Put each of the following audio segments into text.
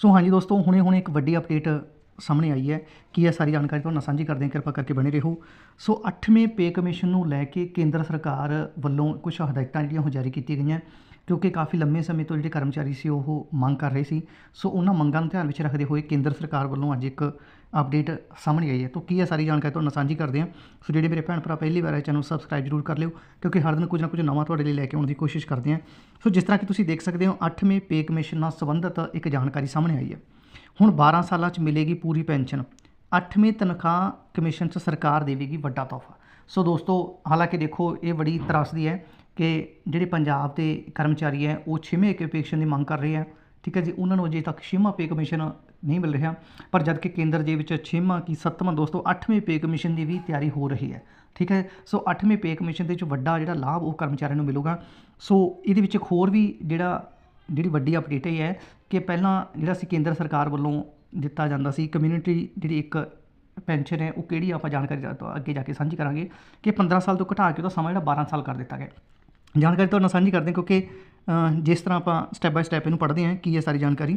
ਸੋ ਹਾਂਜੀ ਦੋਸਤੋ, ਹੁਣੇ ਹੁਣੇ ਇੱਕ ਵੱਡੀ ਅਪਡੇਟ ਸਾਹਮਣੇ ਆਈ ਹੈ ਕੀ ਇਹ ਸਾਰੀ ਜਾਣਕਾਰੀ ਤੁਹਾਨੂੰ ਨਾਲ ਸਾਂਝੀ ਕਰਦੇ ਹਾਂ। ਕਿਰਪਾ ਕਰਕੇ ਬਣੇ ਰਹੋ। ਸੋ 8ਵੇਂ ਪੇ ਕਮਿਸ਼ਨ ਨੂੰ ਲੈ ਕੇ ਕੇਂਦਰ ਸਰਕਾਰ ਵੱਲੋਂ ਕੁਝ ਹਦਾਇਤਾਂ ਜਿਹੜੀਆਂ ਉਹ ਜਾਰੀ ਕੀਤੀਆਂ ਗਈਆਂ। ਕਿਉਂਕਿ ਕਾਫੀ ਲੰਮੇ ਸਮੇਂ ਤੋਂ ਜਿਹੜੇ ਕਰਮਚਾਰੀ ਸੀ, ਉਹ ਮੰਗ ਕਰ ਰਹੇ ਸੀ। ਸੋ ਉਹਨਾਂ ਮੰਗਾਂ ਨੂੰ ਧਿਆਨ ਵਿੱਚ ਰੱਖਦੇ ਹੋਏ ਕੇਂਦਰ ਸਰਕਾਰ ਵੱਲੋਂ ਅੱਜ ਇੱਕ ਅਪਡੇਟ ਸਾਹਮਣੇ ਆਈ ਹੈ। ਤਾਂ ਕੀ ਹੈ ਸਾਰੀ ਜਾਣਕਾਰੀ ਤੁਹਾਨੂੰ ਨਾਲ ਸਾਂਝੀ ਕਰਦੇ ਹਾਂ। ਸੋ ਜਿਹੜੇ ਮੇਰੇ ਭੈਣ ਭਰਾ ਪਹਿਲੀ ਵਾਰ ਇਹ ਚੈਨਲ ਸਬਸਕ੍ਰਾਈਬ ਜ਼ਰੂਰ ਕਰ ਲਿਓ, ਕਿਉਂਕਿ ਹਰ ਦਿਨ ਕੁਝ ਨਾ ਕੁਝ ਨਵਾਂ ਤੁਹਾਡੇ ਲਈ ਲੈ ਕੇ ਆਉਣ ਦੀ ਕੋਸ਼ਿਸ਼ ਕਰਦੇ ਹਾਂ। ਸੋ ਜਿਸ ਤਰ੍ਹਾਂ ਕਿ ਤੁਸੀਂ ਦੇਖ ਸਕਦੇ ਹੋ 8ਵੇਂ ਪੇ ਕਮਿਸ਼ਨ ਨਾਲ ਸੰਬੰਧਿਤ ਇੱਕ ਜਾਣਕਾਰੀ ਸਾਹਮਣੇ ਆਈ ਹੈ। ਹੁਣ 12 ਸਾਲਾਂ 'ਚ ਮਿਲੇਗੀ ਪੂਰੀ ਪੈਨਸ਼ਨ। 8ਵੇਂ ਤਨਖਾਹ ਕਮਿਸ਼ਨ 'ਚ ਸਰਕਾਰ ਦੇਵੇਗੀ ਵੱਡਾ ਤੋਹਫਾ। ਸੋ ਦੋਸਤੋ, ਹਾਲਾਂਕਿ ਦੇਖੋ, ਇਹ ਬੜੀ ਤਰਾਸਦੀ ਹੈ। ਕਿ ਜਿਹੜੇ ਪੰਜਾਬ ਦੇ ਕਰਮਚਾਰੀ ਹੈ, ਉਹ 6ਵੇਂ ਪੇ ਕਮਿਸ਼ਨ ਦੀ ਮੰਗ ਕਰ ਰਹੇ ਆ ਠੀਕ ਹੈ ਜੀ, ਉਹਨਾਂ ਨੂੰ ਅਜੇ ਤੱਕ ਛੇਵਾਂ ਪੇ ਕਮਿਸ਼ਨ ਨਹੀਂ ਮਿਲ ਰਿਹਾ, ਪਰ ਜਦ ਕਿ ਕੇਂਦਰ ਦੇ ਵਿੱਚ ਛੇਵਾਂ ਕੀ ਸੱਤਵਾਂ ਦੋਸਤੋ 8ਵੇਂ ਪੇ ਕਮਿਸ਼ਨ ਦੀ ਵੀ ਤਿਆਰੀ ਹੋ ਰਹੀ ਹੈ। ਠੀਕ ਹੈ, ਸੋ 8ਵੇਂ ਪੇ ਕਮਿਸ਼ਨ ਦੇ ਵਿੱਚ ਵੱਡਾ ਜਿਹੜਾ ਲਾਭ ਉਹ ਕਰਮਚਾਰੀਆਂ ਨੂੰ ਮਿਲੂਗਾ। ਸੋ ਇਹਦੇ ਵਿੱਚ ਇੱਕ ਹੋਰ ਵੀ ਜਿਹੜਾ, ਜਿਹੜੀ ਵੱਡੀ ਅਪਡੇਟ ਇਹ ਹੈ ਕਿ ਪਹਿਲਾਂ ਜਿਹੜਾ ਸੀ ਕੇਂਦਰ ਸਰਕਾਰ ਵੱਲੋਂ ਦਿੱਤਾ ਜਾਂਦਾ ਸੀ ਕਮਿਊਨਿਟੀ ਜਿਹੜੀ ਇੱਕ ਪੈਨਸ਼ਨ ਹੈ, ਉਹ ਕਿਹੜੀ ਆਪਾਂ ਜਾਣਕਾਰੀ ਅੱਗੇ ਜਾ ਕੇ ਸਾਂਝੀ ਕਰਾਂਗੇ ਕਿ 15 ਸਾਲ ਤੋਂ ਘਟਾ ਕੇ ਉਹਦਾ ਸਮਾਂ ਜਿਹੜਾ 12 ਸਾਲ ਕਰ ਦਿੱਤਾ ਗਿਆ। ਜਾਣਕਾਰੀ ਤੁਹਾਡੇ ਨਾਲ ਸਾਂਝੀ ਕਰਦੇ ਹਾਂ, ਕਿਉਂਕਿ ਜਿਸ ਤਰ੍ਹਾਂ ਆਪਾਂ ਸਟੈਪ ਬਾਏ ਸਟੈਪ ਇਹਨੂੰ ਪੜ੍ਹਦੇ ਹਾਂ, ਕੀ ਹੈ ਸਾਰੀ ਜਾਣਕਾਰੀ।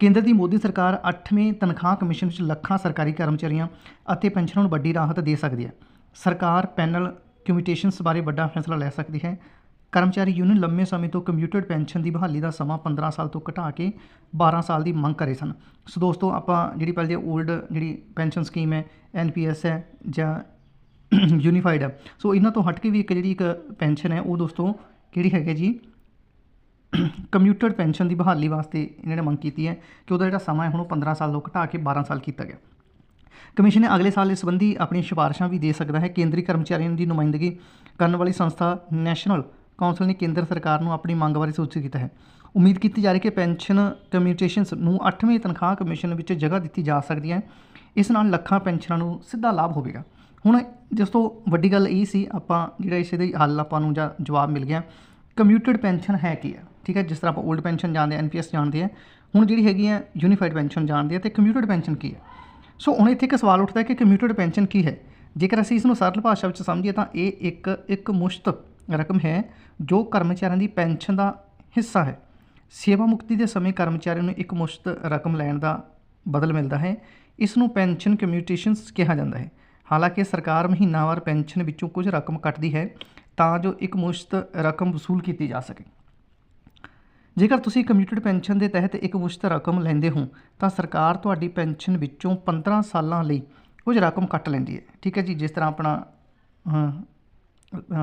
ਕੇਂਦਰ ਦੀ ਮੋਦੀ ਸਰਕਾਰ 8ਵੇਂ ਤਨਖਾਹ ਕਮਿਸ਼ਨ ਵਿੱਚ ਲੱਖਾਂ ਸਰਕਾਰੀ ਕਰਮਚਾਰੀਆਂ ਅਤੇ ਪੈਨਸ਼ਨਰਾਂ ਨੂੰ ਵੱਡੀ ਰਾਹਤ ਦੇ ਸਕਦੀ ਹੈ। ਸਰਕਾਰ ਪੈਨਲ ਕਮਿਊਟੇਸ਼ਨਸ ਬਾਰੇ ਵੱਡਾ ਫੈਸਲਾ ਲੈ ਸਕਦੀ ਹੈ। ਕਰਮਚਾਰੀ ਯੂਨੀਅਨ ਲੰਮੇ ਸਮੇਂ ਤੋਂ ਕੰਪਿਊਟਰ ਪੈਨਸ਼ਨ ਦੀ ਬਹਾਲੀ ਦਾ ਸਮਾਂ 15 ਸਾਲ ਤੋਂ ਘਟਾ ਕੇ 12 ਸਾਲ ਦੀ ਮੰਗ ਕਰੇ ਸਨ। ਸੋ ਦੋਸਤੋ, ਆਪਾਂ ਜਿਹੜੀ ਪਹਿਲੇ ਓਲਡ ਜਿਹੜੀ ਪੈਨਸ਼ਨ ਸਕੀਮ ਹੈ ਐਨਪੀਐਸ ਹੈ ਜਾਂ ਯੂਨੀਫਾਈਡ ਹੈ ਸੋ ਇਹਨਾਂ ਤੋਂ ਹਟ ਕੇ ਵੀ ਇੱਕ ਜਿਹੜੀ ਇੱਕ ਪੈਨਸ਼ਨ ਹੈ, ਉਹ ਦੋਸਤੋ ਕਿਹੜੀ ਹੈਗੀ ਜੀ? ਕੰਪਿਊਟਰ ਪੈਨਸ਼ਨ ਦੀ ਬਹਾਲੀ ਵਾਸਤੇ ਇਹਨਾਂ ਨੇ ਮੰਗ ਕੀਤੀ ਹੈ ਕਿ ਉਹਦਾ ਜਿਹੜਾ ਸਮਾਂ ਹੈ, ਹੁਣ ਉਹ 15 ਸਾਲ ਤੋਂ ਘਟਾ ਕੇ 12 ਸਾਲ ਕੀਤਾ ਗਿਆ। ਕਮਿਸ਼ਨ ਨੇ ਅਗਲੇ ਸਾਲ ਇਸ ਸੰਬੰਧੀ ਆਪਣੀਆਂ ਸਿਫਾਰਸ਼ਾਂ ਵੀ ਦੇ ਸਕਦਾ ਹੈ। ਕੇਂਦਰੀ ਕਰਮਚਾਰੀਆਂ ਦੀ ਨੁਮਾਇੰਦਗੀ ਕਰਨ ਵਾਲੀ ਸੰਸਥਾ ਨੈਸ਼ਨਲ ਕੌਂਸਲ ਨੇ ਕੇਂਦਰ ਸਰਕਾਰ ਨੂੰ ਆਪਣੀ ਮੰਗ ਬਾਰੇ ਸੂਚਿਤ ਕੀਤਾ ਹੈ। ਉਮੀਦ ਕੀਤੀ ਜਾ ਰਹੀ ਹੈ ਕਿ ਪੈਨਸ਼ਨ ਕਮਿਊਟੇਸ਼ਨਸ ਨੂੰ 8ਵੇਂ ਤਨਖਾਹ ਕਮਿਸ਼ਨ ਵਿੱਚ ਜਗ੍ਹਾ ਦਿੱਤੀ ਜਾ ਸਕਦੀ ਹੈ। ਇਸ ਨਾਲ ਲੱਖਾਂ ਪੈਨਸ਼ਨਾਂ ਨੂੰ ਸਿੱਧਾ ਲਾਭ ਹੋਵੇਗਾ। ਹੁਣ ਜਿਸ ਤੋਂ ਵੱਡੀ ਗੱਲ ਇਹ ਸੀ, ਆਪਾਂ ਜਿਹੜਾ ਇਸ ਦੇ ਹੱਲ ਆਪਾਂ ਨੂੰ ਜਾਂ ਜਵਾਬ ਮਿਲ ਗਿਆ ਕੰਪਿਊਟਡ ਪੈਨਸ਼ਨ ਹੈ ਕੀ ਹੈ? ਠੀਕ ਹੈ, ਜਿਸ ਤਰ੍ਹਾਂ ਆਪਾਂ 올ਡ ਪੈਨਸ਼ਨ ਜਾਣਦੇ ਹਾਂ ਐਨਪੀਐਸ ਜਾਣਦੇ ਹਾਂ, ਹੁਣ ਜਿਹੜੀ ਹੈਗੀ ਹੈ ਯੂਨੀਫਾਈਡ ਪੈਨਸ਼ਨ ਜਾਣਦੇ ਹਾਂ, ਤੇ ਕਮਿਊਟਡ ਪੈਨਸ਼ਨ ਕੀ ਹੈ? ਸੋ ਹੁਣ ਇੱਥੇ ਇੱਕ ਸਵਾਲ ਉੱਠਦਾ ਕਿ ਕੰਪਿਊਟਡ ਪੈਨਸ਼ਨ ਕੀ ਹੈ? ਜੇਕਰ ਅਸੀਂ ਇਸ ਨੂੰ ਸਰਲ ਭਾਸ਼ਾ ਵਿੱਚ ਸਮਝੀਏ ਤਾਂ ਇਹ ਇੱਕ ਇੱਕ ਮੁਸ਼ਤ ਰਕਮ ਹੈ, ਜੋ ਕਰਮਚਾਰੀਆਂ ਦੀ ਪੈਨਸ਼ਨ ਦਾ ਹਿੱਸਾ ਹੈ। ਸੇਵਾ ਮੁਕਤੀ ਦੇ ਸਮੇਂ ਕਰਮਚਾਰੀਆਂ ਨੂੰ ਇੱਕ ਮੁਸ਼ਤ ਰਕਮ ਲੈਣ ਦਾ ਬਦਲ ਮਿਲਦਾ ਹੈ। ਇਸ ਨੂੰ ਪੈਨਸ਼ਨ ਕਮਿਊਟੇਸ਼ਨਸ ਕਿਹਾ ਜਾਂਦਾ ਹੈ। ਹਾਲਾਂਕਿ ਸਰਕਾਰ ਮਹੀਨਾਵਾਰ ਪੈਨਸ਼ਨ ਵਿੱਚੋਂ ਕੁਝ ਰਕਮ ਕੱਟਦੀ ਹੈ ਤਾਂ ਜੋ ਇੱਕ ਮੁਸ਼ਤ ਰਕਮ ਵਸੂਲ ਕੀਤੀ ਜਾ ਸਕੇ। ਜੇਕਰ ਤੁਸੀਂ ਕਮਿਊਟਡ ਪੈਨਸ਼ਨ ਦੇ ਤਹਿਤ ਇੱਕ ਮੁਸ਼ਤ ਰਕਮ ਲੈਂਦੇ ਹੋ ਤਾਂ ਸਰਕਾਰ ਤੁਹਾਡੀ ਪੈਨਸ਼ਨ ਵਿੱਚੋਂ 15 ਸਾਲਾਂ ਲਈ ਕੁਝ ਰਕਮ ਕੱਟ ਲੈਂਦੀ ਹੈ। ਠੀਕ ਹੈ ਜੀ ਜਿਸ ਤਰ੍ਹਾਂ ਆਪਣਾ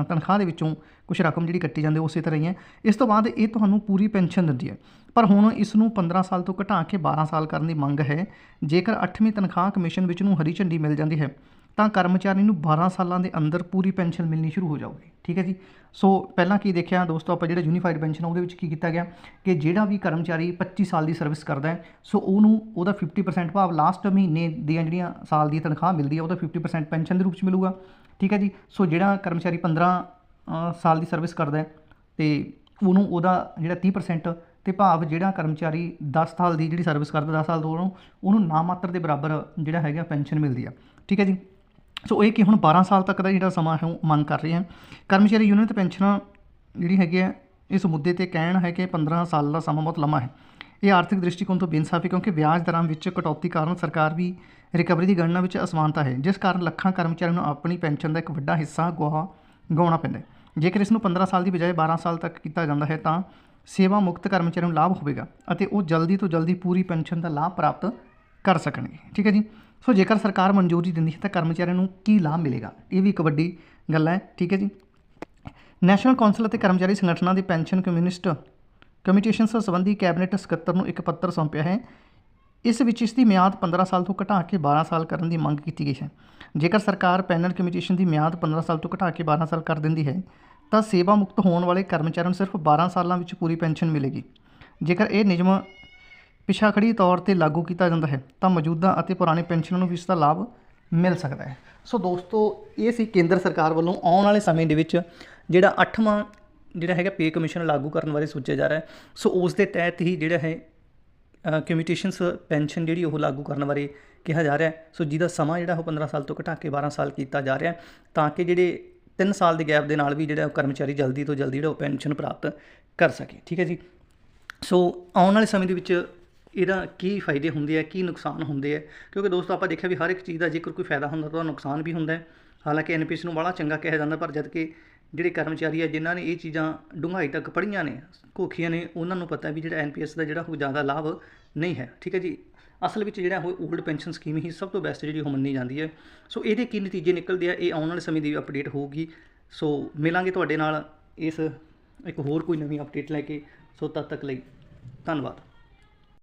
ਤਨਖਾਹ ਦੇ ਵਿੱਚੋਂ ਕੁਝ ਰਕਮ ਜਿਹੜੀ ਕੱਟੀ ਜਾਂਦੀ ਹੈ, ਉਸੇ ਤਰ੍ਹਾਂ ਹੀ ਹੈ। ਇਸ ਤੋਂ ਬਾਅਦ ਇਹ ਤੁਹਾਨੂੰ ਪੂਰੀ ਪੈਨਸ਼ਨ ਦਿੰਦੀ ਹੈ। ਪਰ ਹੁਣ ਇਸ ਨੂੰ 15 ਸਾਲ ਤੋਂ ਘਟਾ ਕੇ 12 ਸਾਲ ਕਰਨ ਦੀ ਮੰਗ ਹੈ। ਜੇਕਰ 8ਵੀਂ ਤਨਖਾਹ ਕਮਿਸ਼ਨ ਵਿੱਚ ਨੂੰ ਹਰੀ ਝੰਡੀ ਮਿਲ ਜਾਂਦੀ ਹੈ ਤਾਂ ਕਰਮਚਾਰੀ ਨੂੰ 12 ਸਾਲਾਂ ਦੇ ਅੰਦਰ ਪੂਰੀ ਪੈਨਸ਼ਨ ਮਿਲਣੀ ਸ਼ੁਰੂ ਹੋ ਜਾਊਗੀ। ਠੀਕ ਹੈ ਜੀ? ਸੋ ਪਹਿਲਾਂ ਕੀ ਦੇਖਿਆ ਦੋਸਤੋ, ਆਪਾਂ ਜਿਹੜਾ ਯੂਨੀਫਾਈਡ ਪੈਨਸ਼ਨ ਉਹਦੇ ਵਿੱਚ ਕੀ ਕੀਤਾ ਗਿਆ ਕਿ ਜਿਹੜਾ ਵੀ ਕਰਮਚਾਰੀ 25 ਸਾਲ ਦੀ ਸਰਵਿਸ ਕਰਦਾ ਹੈ, ਸੋ ਉਹਨੂੰ ਉਹਦਾ 50% ਭਾਵ ਲਾਸਟ ਮਹੀਨੇ ਦੀਆਂ ਜਿਹੜੀਆਂ ਸਾਲ ਦੀ ਤਨਖਾਹ ਮਿਲਦੀ ਹੈ ਉਹਦਾ 50% ਪੈਨਸ਼ਨ ਦੇ ਰੂਪ 'ਚ ਮਿਲੂਗਾ। ਠੀਕ ਹੈ ਜੀ? ਸੋ ਜਿਹੜਾ ਕਰਮਚਾਰੀ 15 ਸਾਲ ਦੀ ਸਰਵਿਸ ਕਰਦਾ ਹੈ ਤੇ ਉਹਨੂੰ ਉਹਦਾ ਜਿਹੜਾ 30% ਤੇ ਭਾਵ ਜਿਹੜਾ ਕਰਮਚਾਰੀ 10 ਸਾਲ ਦੀ ਜਿਹੜੀ ਸਰਵਿਸ ਕਰਦਾ 10 ਸਾਲ ਤੋਂ ਉਹਨੂੰ ਉਹਨੂੰ ਨਾਮਾਤਰ ਦੇ ਬਰਾਬਰ ਜਿਹੜਾ ਹੈਗਾ ਪੈਨਸ਼ਨ ਮਿਲਦੀ ਆ। ਠੀਕ ਹੈ ਜੀ? ਸੋ ਇਹ ਕਿ ਹੁਣ 12 ਸਾਲ ਤੱਕ ਦਾ ਜਿਹੜਾ ਸਮਾਂ ਹੈ ਉਹ ਮੰਗ ਕਰ ਰਹੇ ਹਨ ਕਰਮਚਾਰੀ ਯੂਨੀਅਨ ਤੇ ਪੈਨਸ਼ਨਾਂ ਜਿਹੜੀ ਹੈਗੀ ਹੈ, ਇਸ ਮੁੱਦੇ ਤੇ ਕਹਿਣ ਹੈ ਕਿ 15 ਸਾਲ ਦਾ ਸਮਾਂ ਬਹੁਤ ਲੰਮਾ ਹੈ। ਇਹ ਆਰਥਿਕ ਦ੍ਰਿਸ਼ਟੀਕੋਣ ਤੋਂ ਬੇਇਨਸਾਫੀ ਕਿਉਂਕਿ ਵਿਆਜ ਦਰਾਂ ਵਿੱਚ ਕਟੌਤੀ ਕਾਰਨ ਸਰਕਾਰ ਵੀ ਰਿਕਵਰੀ ਦੀ ਗਣਨਾ ਵਿੱਚ ਅਸਮਾਨਤਾ ਹੈ, ਜਿਸ ਕਾਰਨ ਲੱਖਾਂ ਕਰਮਚਾਰੀਆਂ ਨੂੰ ਆਪਣੀ ਪੈਨਸ਼ਨ ਦਾ ਇੱਕ ਵੱਡਾ ਹਿੱਸਾ ਗੁਆ ਗਾਉਣਾ ਪੈਂਦਾ ਹੈ। ਜੇਕਰ ਇਸ ਨੂੰ 15 ਸਾਲ ਦੀ ਬਜਾਏ 12 ਸਾਲ ਤੱਕ ਕੀਤਾ ਜਾਂਦਾ ਹੈ, ਤਾਂ ਸੇਵਾ ਮੁਕਤ ਕਰਮਚਾਰੀਆਂ ਨੂੰ ਲਾਭ ਹੋਵੇਗਾ ਅਤੇ ਉਹ ਜਲਦੀ ਤੋਂ ਜਲਦੀ ਪੂਰੀ ਪੈਨਸ਼ਨ ਦਾ ਲਾਭ ਪ੍ਰਾਪਤ ਕਰ ਸਕਣਗੇ। ਠੀਕ ਹੈ ਜੀ? ਸੋ ਜੇਕਰ ਸਰਕਾਰ ਮਨਜ਼ੂਰੀ ਦਿੰਦੀ ਹੈ ਤਾਂ ਕਰਮਚਾਰੀਆਂ ਨੂੰ ਕੀ ਲਾਭ ਮਿਲੇਗਾ? ਇਹ ਵੀ ਇੱਕ ਵੱਡੀ ਗੱਲ ਹੈ, ਠੀਕ ਹੈ ਜੀ? ਨੈਸ਼ਨਲ ਕੌਂਸਲ ਅਤੇ ਕਰਮਚਾਰੀ ਸੰਗਠਨਾਂ ਦੀ ਪੈਨਸ਼ਨ ਕਮਿਊਨਿਸਟ ਕਮਿਟੇਸ਼ਨਸ ਸੰਬੰਧੀ ਕੈਬਨਿਟ ਸਕੱਤਰ ਨੂੰ ਇੱਕ ਪੱਤਰ ਸੌਂਪਿਆ ਹੈ। ਇਸ ਵਿੱਚ ਇਸ ਦੀ ਮਿਆਦ 15 ਸਾਲ ਤੋਂ ਘਟਾ ਕੇ 12 ਸਾਲ ਕਰਨ ਦੀ ਮੰਗ ਕੀਤੀ ਗਈ ਹੈ। ਜੇਕਰ ਸਰਕਾਰ ਪੈਨਲ ਕਮਿਟੇਸ਼ਨ ਦੀ ਮਿਆਦ 15 ਸਾਲ ਤੋਂ ਘਟਾ ਕੇ 12 ਸਾਲ ਕਰ ਦਿੰਦੀ ਹੈ, ਤਾਂ ਸੇਵਾ ਮੁਕਤ ਹੋਣ ਵਾਲੇ ਕਰਮਚਾਰੀਆਂ ਨੂੰ ਸਿਰਫ 12 ਸਾਲਾਂ ਵਿੱਚ ਪੂਰੀ ਪੈਨਸ਼ਨ ਮਿਲੇਗੀ। ਜੇਕਰ ਇਹ ਨਿਯਮ ਪਿਛਾਖੜੀ ਤੌਰ ਤੇ ਲਾਗੂ ਕੀਤਾ ਜਾਂਦਾ ਹੈ, ਤਾਂ ਮੌਜੂਦਾ ਅਤੇ ਪੁਰਾਣੇ ਪੈਨਸ਼ਨਾਂ ਨੂੰ ਵੀ ਇਸ ਦਾ ਲਾਭ ਮਿਲ ਸਕਦਾ ਹੈ। ਸੋ ਦੋਸਤੋ, ਇਹ ਸੀ ਕੇਂਦਰ ਸਰਕਾਰ ਵੱਲੋਂ ਆਉਣ ਵਾਲੇ ਸਮੇਂ ਦੇ ਵਿੱਚ ਜਿਹੜਾ 8ਵਾਂ ਜਿਹੜਾ ਹੈਗਾ ਪੇ ਕਮਿਸ਼ਨ ਲਾਗੂ ਕਰਨ ਬਾਰੇ ਸੋਚਿਆ ਜਾ ਰਿਹਾ ਹੈ। ਸੋ ਉਸ ਦੇ ਤਹਿਤ ਹੀ ਜਿਹੜਾ ਹੈ ਕਮਿਊਟੇਸ਼ਨਸ ਪੈਨਸ਼ਨ ਜਿਹੜੀ ਉਹ ਲਾਗੂ ਕਰਨ ਬਾਰੇ ਕਿਹਾ ਜਾ ਰਿਹਾ ਹੈ। ਸੋ ਜਿਹਦਾ ਸਮਾਂ ਜਿਹੜਾ ਉਹ 15 ਸਾਲ ਤੋਂ ਘਟਾ ਕੇ 12 ਸਾਲ ਕੀਤਾ ਜਾ ਰਿਹਾ ਹੈ, ਤਾਂ ਕਿ ਜਿਹੜੇ 3 ਸਾਲ ਦੇ ਗੈਪ ਦੇ ਨਾਲ ਵੀ ਜਿਹੜਾ ਕਰਮਚਾਰੀ ਜਲਦੀ ਤੋਂ ਜਲਦੀ ਜਿਹੜਾ ਉਹ ਪੈਨਸ਼ਨ ਪ੍ਰਾਪਤ ਕਰ ਸਕੇ। ਠੀਕ ਹੈ ਜੀ? ਸੋ ਆਉਣ ਵਾਲੇ ਸਮੇਂ ਦੇ ਵਿੱਚ ਇਹਦਾ ਕੀ ਫਾਇਦੇ ਹੁੰਦੇ ਆ, ਕੀ ਨੁਕਸਾਨ ਹੁੰਦੇ ਆ? ਕਿਉਂਕਿ ਦੋਸਤੋ, ਆਪਾਂ ਦੇਖਿਆ ਵੀ ਹਰ ਇੱਕ ਚੀਜ਼ ਦਾ ਜੇਕਰ ਕੋਈ ਫਾਇਦਾ ਹੁੰਦਾ, ਤਾਂ ਉਹਦਾ ਨੁਕਸਾਨ ਵੀ ਹੁੰਦਾ ਹੈ। ਹਾਲਾਂਕਿ ਐਨਪੀਐਸ ਨੂੰ ਬੜਾ ਚੰਗਾ ਕਿਹਾ ਜਾਂਦਾ, ਪਰ ਜਦ ਕਿ ਜਿਹੜੇ ਕਰਮਚਾਰੀ ਆ, ਜਿਨ੍ਹਾਂ ਨੇ ਇਹ ਚੀਜ਼ਾਂ ਡੂੰਘਾਈ ਤੱਕ ਪੜ੍ਹੀਆਂ ਨੇ, ਘੋਖੀਆਂ ਨੇ, ਉਹਨਾਂ ਨੂੰ ਪਤਾ ਵੀ ਜਿਹੜਾ ਐਨਪੀਐਸ ਦਾ ਜਿਹੜਾ ਉਹ ਜ਼ਿਆਦਾ ਲਾਭ ਨਹੀਂ ਹੈ। ਠੀਕ ਹੈ ਜੀ? ਅਸਲ ਵਿੱਚ ਜਿਹੜਾ ਉਹ 올ਡ ਪੈਨਸ਼ਨ ਸਕੀਮ ਹੀ ਸਭ ਤੋਂ ਬੈਸਟ ਜਿਹੜੀ ਉਹ ਮੰਨੀ ਜਾਂਦੀ ਹੈ। ਸੋ ਇਹਦੇ ਕੀ ਨਤੀਜੇ ਨਿਕਲਦੇ ਆ? ਇਹ ਆਉਣ ਵਾਲੇ ਸਮੇਂ ਦੀ ਅਪਡੇਟ ਹੋਊਗੀ। ਸੋ ਮਿਲਾਂਗੇ ਤੁਹਾਡੇ ਨਾਲ ਇਸ ਇੱਕ ਹੋਰ ਕੋਈ ਨਵੀਂ ਅਪਡੇਟ ਲੈ ਕੇ। ਸੋ ਤਦ ਤੱਕ ਲਈ ਧੰਨਵਾਦ।